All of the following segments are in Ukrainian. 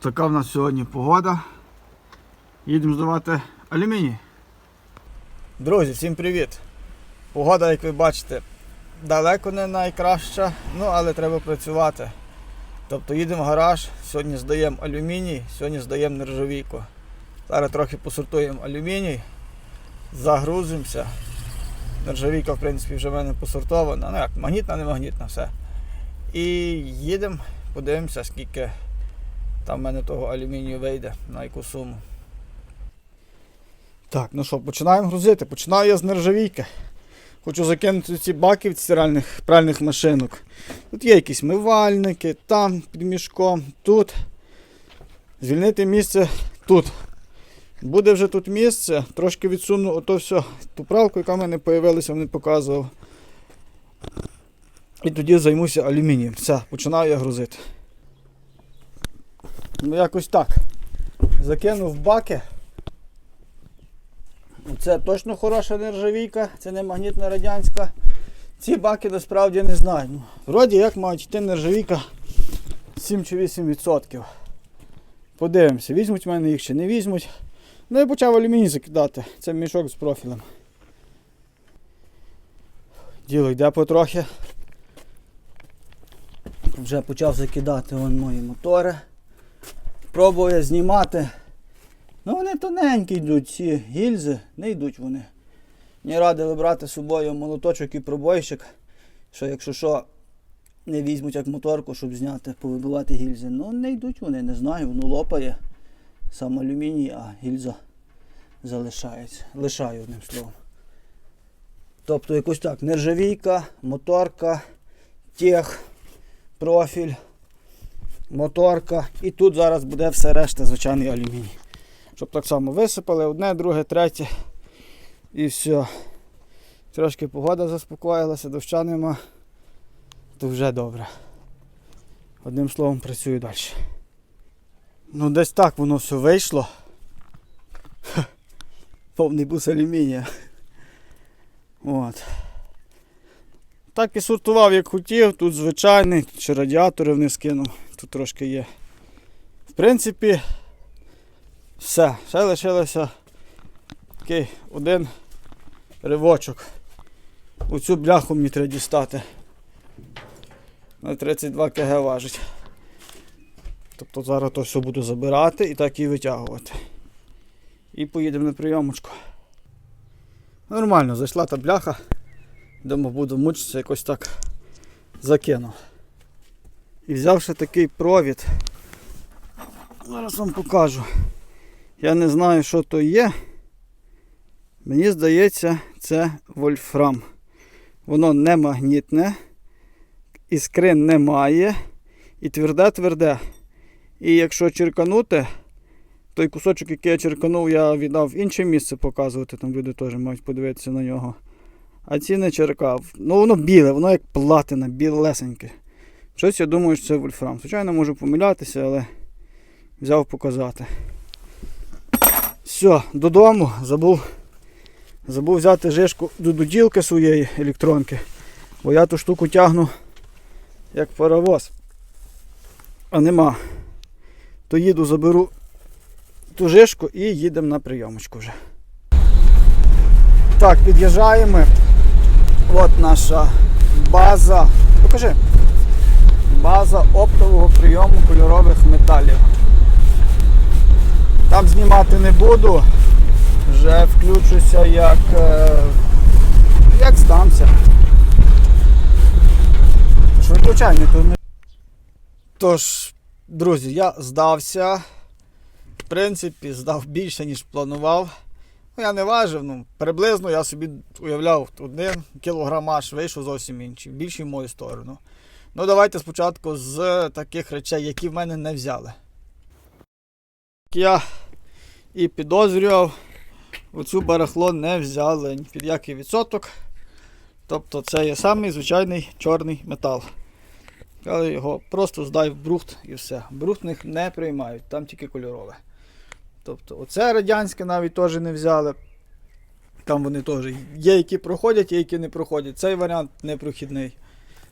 Така в нас сьогодні погода. Їдемо здавати алюміній. Друзі, всім привіт! Погода, як ви бачите, далеко не найкраща, ну але треба працювати. Тобто їдемо в гараж, сьогодні здаємо алюміній, сьогодні здаємо нержавійку. Зараз трохи посортуємо алюміній, загрузимося. Нержавійка, в принципі, вже в мене посортована. Ну як, магнітна, не магнітна, все. І їдемо, подивимося, скільки там в мене того алюмінію вийде, на яку суму. Так, ну що, починаємо грузити. Починаю я з нержавійки. Хочу закинути ці баки від стиральних пральних машинок. Тут є якісь мивальники, там під мішком, тут. Звільнити місце тут. Буде вже тут місце, трошки відсуну ото все, ту пралку, яка в мене з'явилася, не показував. І тоді займуся алюмінієм. Все, починаю я грузити. Ну якось так. Закинув баки. Це точно хороша нержавійка, це не магнітна радянська. Ці баки насправді не знаю. Ну, Вроді як мають йти нержавійка 7 чи 8%. Подивимося, візьмуть в мене їх чи не візьмуть. Ну і почав алюміній закидати. Це мішок з профілем. Діло йде потрохи. Вже почав закидати вон мої мотори. Пробую я знімати. Ну вони тоненькі йдуть, ці гільзи, не йдуть вони. Мені радили брати з собою молоточок і пробойщик, що якщо що, не візьмуть як моторку, щоб зняти, повибивати гільзи. Ну не йдуть вони, не знаю, воно лопає. Сам алюміній, а гільза залишається. Лишаю одним словом. Тобто якось так, нержавійка, моторка, тех, профіль, моторка. І тут зараз буде все решта звичайний алюміній. Щоб так само висипали одне, друге, третє. І все. Трошки погода заспокоїлася, доща нема. То вже добре. Одним словом працюю далі. Ну десь так воно все вийшло. Повний бус алюмінія. От. Так і сортував, як хотів. Тут звичайний, чи радіатори вниз кинув. Тут трошки є. В принципі, все. Ще лишилося такий один ривочок. Оцю бляху мені треба дістати. На 32 кг важить. Тобто зараз то все буду забирати і так і витягувати. І поїдемо на прийомочку. Нормально, зайшла та бляха. Думаю, буду мучитися, якось так закинув. І взявши такий провід. Зараз вам покажу. Я не знаю, що то є. Мені здається, це вольфрам. Воно не магнітне, іскрин немає і тверде-тверде. І якщо черканути, той кусочок, який я черканув, я віддав в інше місце показувати, там люди теж мають подивитися на нього. А ці не черкав. Ну воно біле, воно як платина, білесеньке. Щось я думаю, що це вольфрам. Звичайно, можу помилятися, але взяв показати. Все, додому забув. Забув взяти жишку до дуділки своєї електронки, бо я ту штуку тягну як паровоз. А нема. То їду, заберу ту жишку і їдемо на прийомочку вже. Так, під'їжджаємо. От наша база. Покажи. База оптового прийому кольорових металів. Там знімати не буду. Вже включуся як, е, як здамся. Ж виключай, не то не. Тож, друзі, я здався. В принципі, здав більше, ніж планував. Ну, я не важив, ну, приблизно я собі уявляв, один кілограмаж вийшов зовсім інший, більший в мою сторону. Ну, давайте спочатку з таких речей, які в мене не взяли. Я і підозрював, оцю барахло не взяли ні під який відсоток. Тобто це є самий звичайний чорний метал. Але його просто здай в брухт і все. Брухт них не приймають, там тільки кольорове. Тобто оце радянське навіть теж не взяли. Там вони теж є, які проходять, є, які не проходять. Цей варіант непрохідний.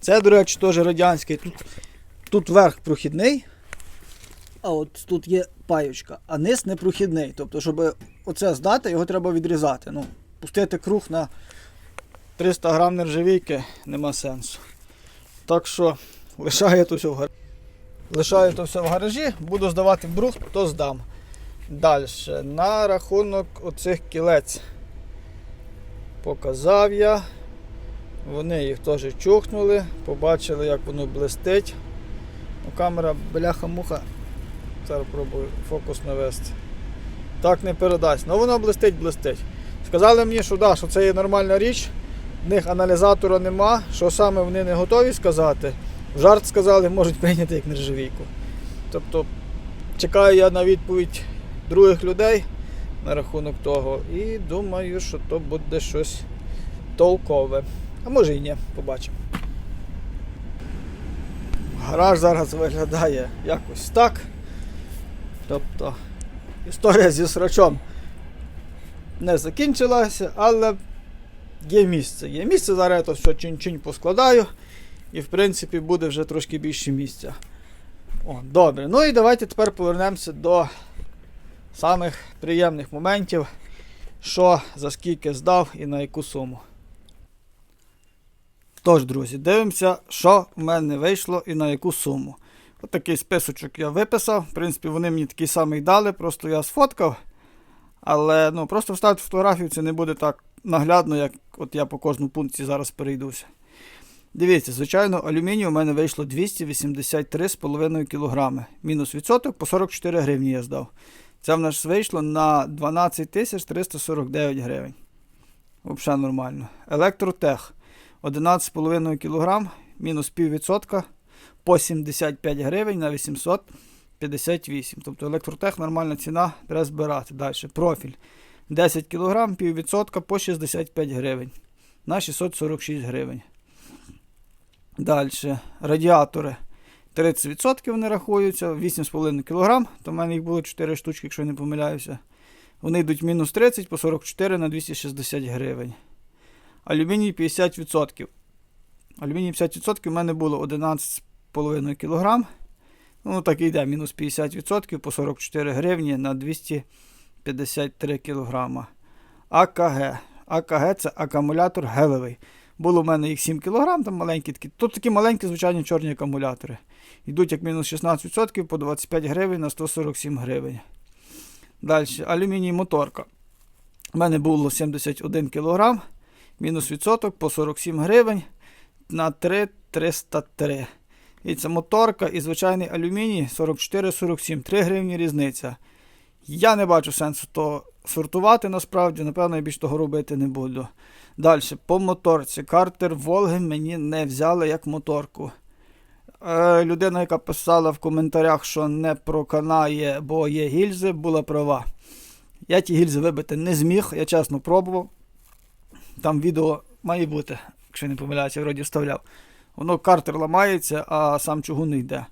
Це, до речі, теж радянський. Тут, тут верх прохідний, а от тут є паючка, а низ непрохідний. Тобто, щоб оце здати, його треба відрізати. Ну, пустити круг на 300 грам нержавійки нема сенсу. Так що лишаю то все в гаражі. Лишаю то все в гаражі, буду здавати брух, то здам. Далі. На рахунок оцих кілець. Показав я. Вони їх теж чухнули, побачили, як воно блистить. Ну, камера бляха-муха. Зараз пробую фокус навести. Так не передасть. Ну воно блистить, блистить. Сказали мені, що да, що це є нормальна річ, в них аналізатора нема, що саме вони не готові сказати. Жарт сказали, можуть прийняти як нержавійку. Тобто чекаю я на відповідь других людей на рахунок того. І думаю, що то буде щось толкове. А може і ні, побачимо. Гараж зараз виглядає якось так. Тобто історія зі срачом не закінчилася, але є місце. Є місце, зараз я то все чин-чин поскладаю. І в принципі буде вже трошки більше місця. О, добре. Ну і давайте тепер повернемося до самих приємних моментів, що за скільки здав і на яку суму. Тож, друзі, дивимося, що в мене вийшло і на яку суму. От такий списочок я виписав. В принципі, вони мені такий самий дали, просто я сфоткав. Але ну, просто вставити фотографію це не буде так наглядно, як от я по кожному пункті зараз перейдуся. Дивіться, звичайно, алюмінію у мене вийшло 283,5 кг. Мінус відсоток по 44 гривні я здав. Це в нас вийшло на 12 349 гривень. Взагалі нормально. Електротех 11,5 кг, мінус піввідсотка по 75 гривень на 858. Тобто електротех нормальна ціна, треба збирати. Далі. Профіль 10 кг, піввідсотка по 65 гривень на 646 гривень. Далі. Радіатори 30% вони рахуються, 8,5 кг. То в мене їх було 4 штучки, якщо я не помиляюся. Вони йдуть мінус 30 по 44 на 260 гривень. Алюміній 50%. Алюміній 50% в мене було 11,5 кг. Ну, так і йде, мінус 50% по 44 гривні на 253 кг. АКГ. АКГ це акумулятор гелевий. Було в мене їх 7 кг, там маленькі такі. Тут такі маленькі, звичайні чорні акумулятори. Йдуть як мінус 16% по 25 гривень на 147 гривень. Далі, алюміній моторка. У мене було 71 кг, мінус відсоток по 47 гривень на 3,303. І це моторка і звичайний алюміній 44-47, 3 гривні різниця. Я не бачу сенсу то сортувати насправді, напевно, я більш того робити не буду. Далі, по моторці. Картер Волги мені не взяли як моторку. Е, людина, яка писала в коментарях, що не проканає, бо є гільзи, була права. Я ті гільзи вибити не зміг, я чесно пробував. Там відео має бути, якщо не помиляюся, вроді вставляв. Воно картер ламається, а сам чугун не йде.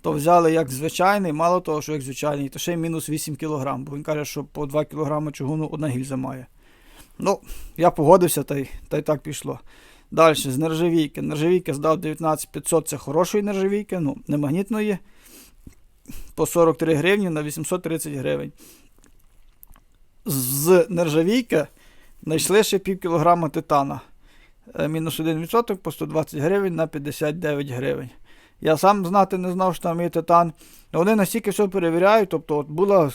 То взяли як звичайний, мало того, що як звичайний, то ще й мінус 8 кг, бо він каже, що по 2 кг чугуну одна гільза має. Ну, я погодився, та й, та й так пішло. Далі, з нержавійки. Нержавійки здав 19500, це хорошої нержавійки, ну, не магнітної. По 43 гривні на 830 гривень. З нержавійки знайшли ще пів кілограма титана. Е, Мінус 1% по 120 гривень на 59 гривень. Я сам знати не знав, що там є титан. Вони настільки все перевіряють, тобто от була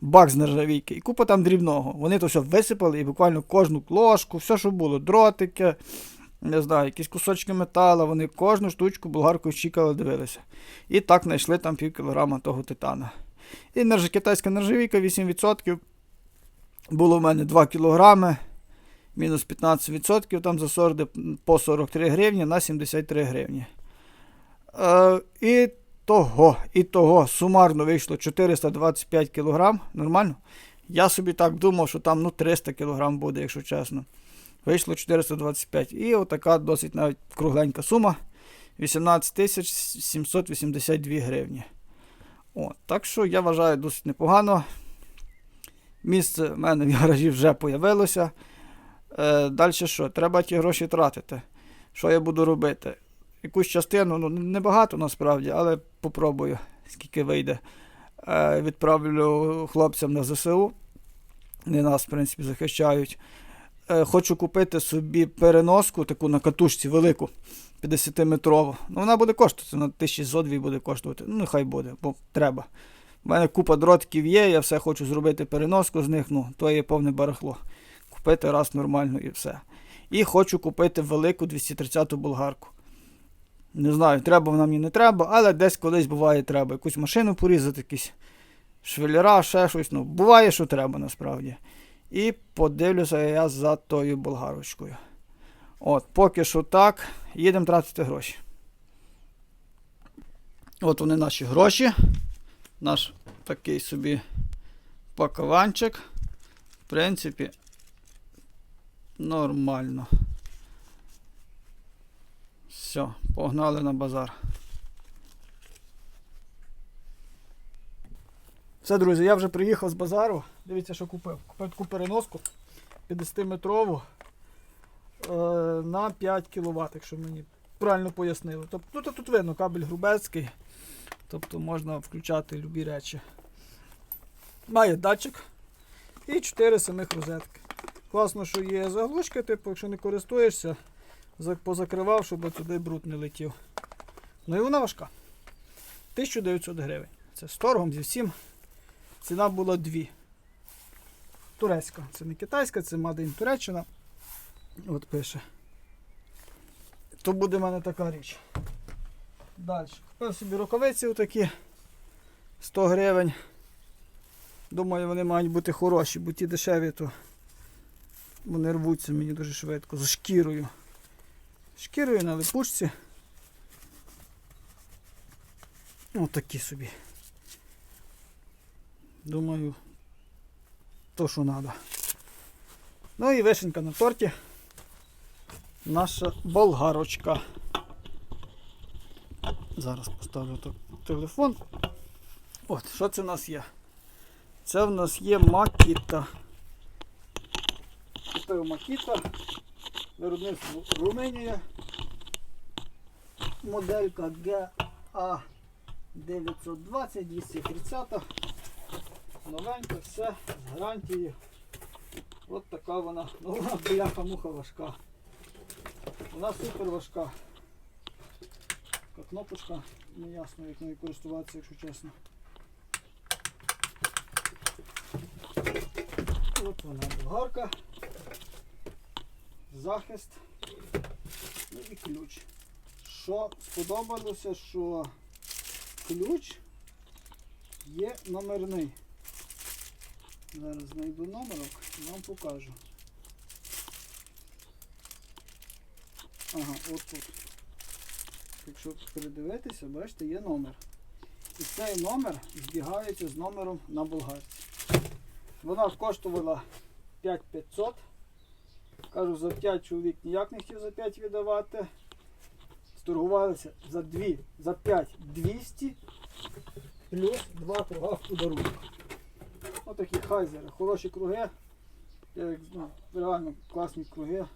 бак з нержавійки і купа там дрібного. Вони то все висипали і буквально кожну ложку, все, що було, дротики, не знаю, якісь кусочки металу, вони кожну штучку болгаркою щікали, дивилися. І так знайшли там пів кілограма того титана. І китайська нержавійка 8%. Було в мене 2 кілограми, мінус 15%, там за сорди по 43 гривні на 73 гривні. Е, і того, і того сумарно вийшло 425 кг. Нормально? Я собі так думав, що там ну, 300 кг буде, якщо чесно. Вийшло 425. І отака досить навіть кругленька сума. 18 782 гривні. О, так що я вважаю досить непогано. Місце в мене в гаражі вже появилося. Е, Далі що? Треба ті гроші тратити. Що я буду робити? Якусь частину, ну небагато насправді, але попробую. скільки вийде. Е, відправлю хлопцям на ЗСУ. Вони нас, в принципі, захищають. Е, хочу купити собі переноску, таку на катушці велику, 50-метрову. Ну, вона буде коштувати, на 1102 буде коштувати. Ну, нехай буде, бо треба. У мене купа дротиків є, я все хочу зробити переноску з них, ну, то є повне барахло. Купити раз нормально і все. І хочу купити велику 230-ту болгарку. Не знаю, треба вона мені не треба, але десь колись буває треба. Якусь машину порізати, якісь швеллера, ще щось. Ну, буває, що треба насправді. І подивлюся я за тою болгарочкою. От, поки що так, їдемо тратити гроші. От вони наші гроші. Наш такий собі пакованчик. В принципі, нормально. Все, погнали на базар. Все, друзі, я вже приїхав з базару. Дивіться, що купив. Купив таку переноску 50-метрову е, на 5 кВт, якщо мені правильно пояснили. Тобто, ну, тут видно, кабель грубецький. Тобто можна включати любі речі. Має датчик і 4 самих розетки. Класно, що є заглушки, типу, якщо не користуєшся, позакривав, щоб туди бруд не летів. Ну і вона важка. 1900 гривень. Це з торгом зі всім. Ціна була 2. Турецька. Це не китайська, це in Туреччина. От пише. То буде в мене така річ. Далі. Купив собі рукавиці отакі 100 гривень. Думаю, вони мають бути хороші, бо ті дешеві, то вони рвуться мені дуже швидко. З шкірою. Шкірою на липучці. Отакі собі. Думаю, то, що треба. Ну і вишенька на торті. Наша болгарочка. Зараз поставлю так телефон. От, що це в нас є? Це в нас є Макіта. Купив Макіта. Виробництво Румунія. Моделька GA 920 230 Новенька, все з гарантією. От така вона. Ну вона бляха муха важка. Вона супер важка. Така кнопочка, не ясно як нею користуватися, якщо чесно. От вона болгарка. Захист ну і ключ. Що сподобалося, що ключ є номерний. Зараз знайду номерок і вам покажу. Ага, от тут. Якщо передивитися, бачите, є номер. І цей номер збігається з номером на болгарці. Вона коштувала 5500. Кажу, за 5 чоловік ніяк не хотів за 5 віддавати. Сторгувалися за 2, за 5 200 плюс 2 круга в подарунок. Отакі хайзери, хороші круги. Я, ну, реально класні круги.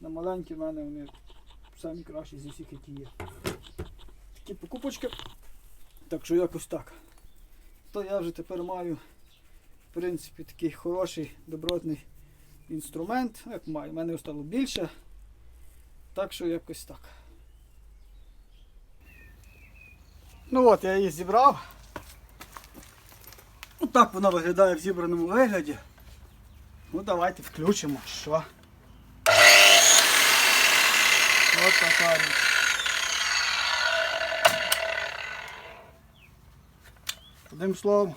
На маленькі в мене вони самі кращі зі всіх, які є. Такі покупочки. Так що якось так. То я вже тепер маю, в принципі, такий хороший, добротний інструмент. Як маю, в мене стало більше. Так що якось так. Ну от, я її зібрав. Отак вона виглядає в зібраному вигляді. Ну давайте включимо, що. От така річ. Одним словом,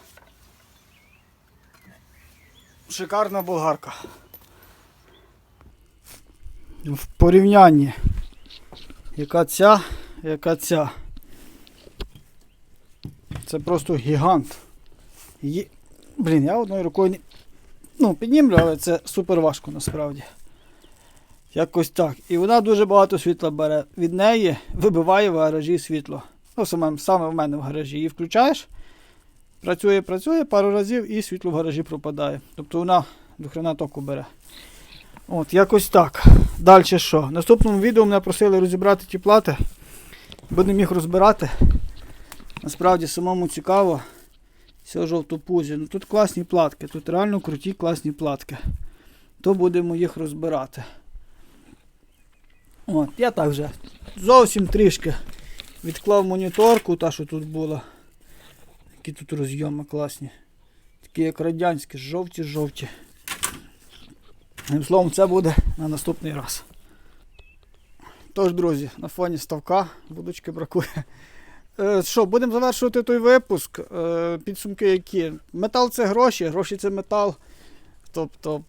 шикарна болгарка. В порівнянні, яка ця, яка ця. Це просто гігант. Є... Блін, я одною рукою не... ну, піднімлю, але це супер важко насправді. Якось так. І вона дуже багато світла бере. Від неї вибиває в гаражі світло. Ну, саме, саме в мене в гаражі. Її включаєш, працює, працює пару разів і світло в гаражі пропадає. Тобто вона до хрена току бере. От, якось так. Далі що? В наступному відео мене просили розібрати ті плати. Будемо їх розбирати. Насправді самому цікаво. Все жовтопузі. Ну тут класні платки, тут реально круті класні платки. То будемо їх розбирати. От, я так вже зовсім трішки відклав моніторку, та що тут була. Які тут розйоми класні. Такі як радянські, жовті-жовті. Одним словом, це буде на наступний раз. Тож, друзі, на фоні ставка будочки бракує. Е, Що, будемо завершувати той випуск. Е, Підсумки які? Метал це гроші, гроші це метал. Тобто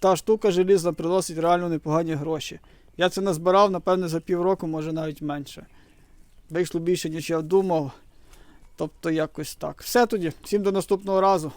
та штука желізна приносить реально непогані гроші. Я це назбирав, напевне, за півроку, може навіть менше. Вийшло більше, ніж я думав. Тобто якось так. Все тоді. Всім до наступного разу.